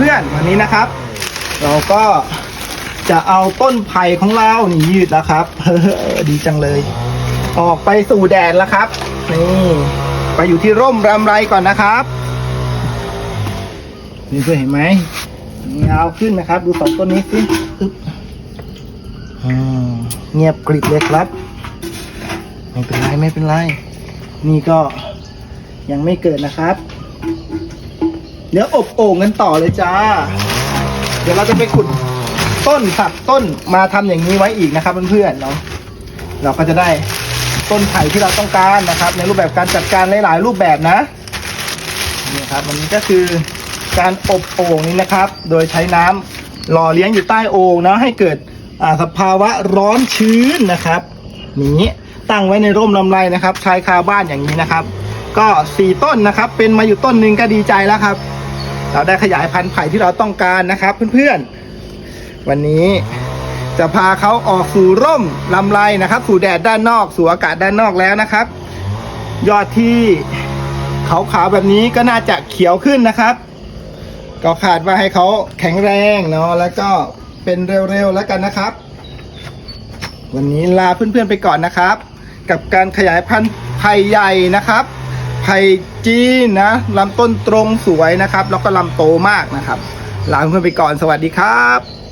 เพื่อนๆวันนี้นะครับ เราก็จะเอาต้นไผ่ของเรานี่ยืดแล้วครับเฮ้ยดีจังเลย ออกไปสู่แดดแล้วครับนี่ไปอยู่ที่ร่มรำไรก่อนนะครับนี่เพื่อนเห็นไหมเงาขึ้นนะครับ ดูสองต้นนี้สิเงียบกริบเลยครับ ไม่เป็นไรไม่เป็นไร นี่ก็ยังไม่เกิดนะครับ เดี๋ยวอบโอ่งกันต่อเลยจ้า เดี๋ยวเราจะไปขุดต้นสักต้นมาทำอย่างนี้ไว้อีกนะครับเพื่อนๆเนาะเราก็จะได้ต้นไผ่ที่เราต้องการนะครับ ในรูปแบบการจัดการหลายๆรูปแบบนะนี่ครับวันนี้ก็คือการอบโอ่งนี้นะครับ โดยใช้น้ำหล่อเลี้ยงอยู่ใต้โอ่งนะให้เกิดอ่าสภาวะร้อนชื้นนะครับนี้ตั้งไว้ในร่มลำไรนะครับชายคาบ้านอย่างนี้นะครับ ก็สี่ต้นนะครับ เป็นมาอยู่ต้นหนึ่งก็ดีใจแล้วครับ เราได้ขยายพันธุ์ไผ่ที่เราต้องการนะครับ เพื่อนๆ วันนี้จะพาเขาออกสู่ร่มลำไรนะครับ สู่แดดด้านนอก สู่อากาศด้านนอกแล้วนะครับ ยอดที่ขาวๆแบบนี้ก็น่าจะเขียวขึ้นนะครับ ก็คาดว่าให้เขาแข็งแรงเนาะแล้วก็เป็นเร็วๆแล้วกันนะครับ วันนี้ลาเพื่อนๆไปก่อนนะครับ กับการขยายพันธุ์ไผ่ใหญ่นะครับ ไผ่จีนนะลำต้นตรงสวยนะครับ แล้วก็ลำโตมากนะครับ ลาเพื่อนไปก่อนสวัสดีครับ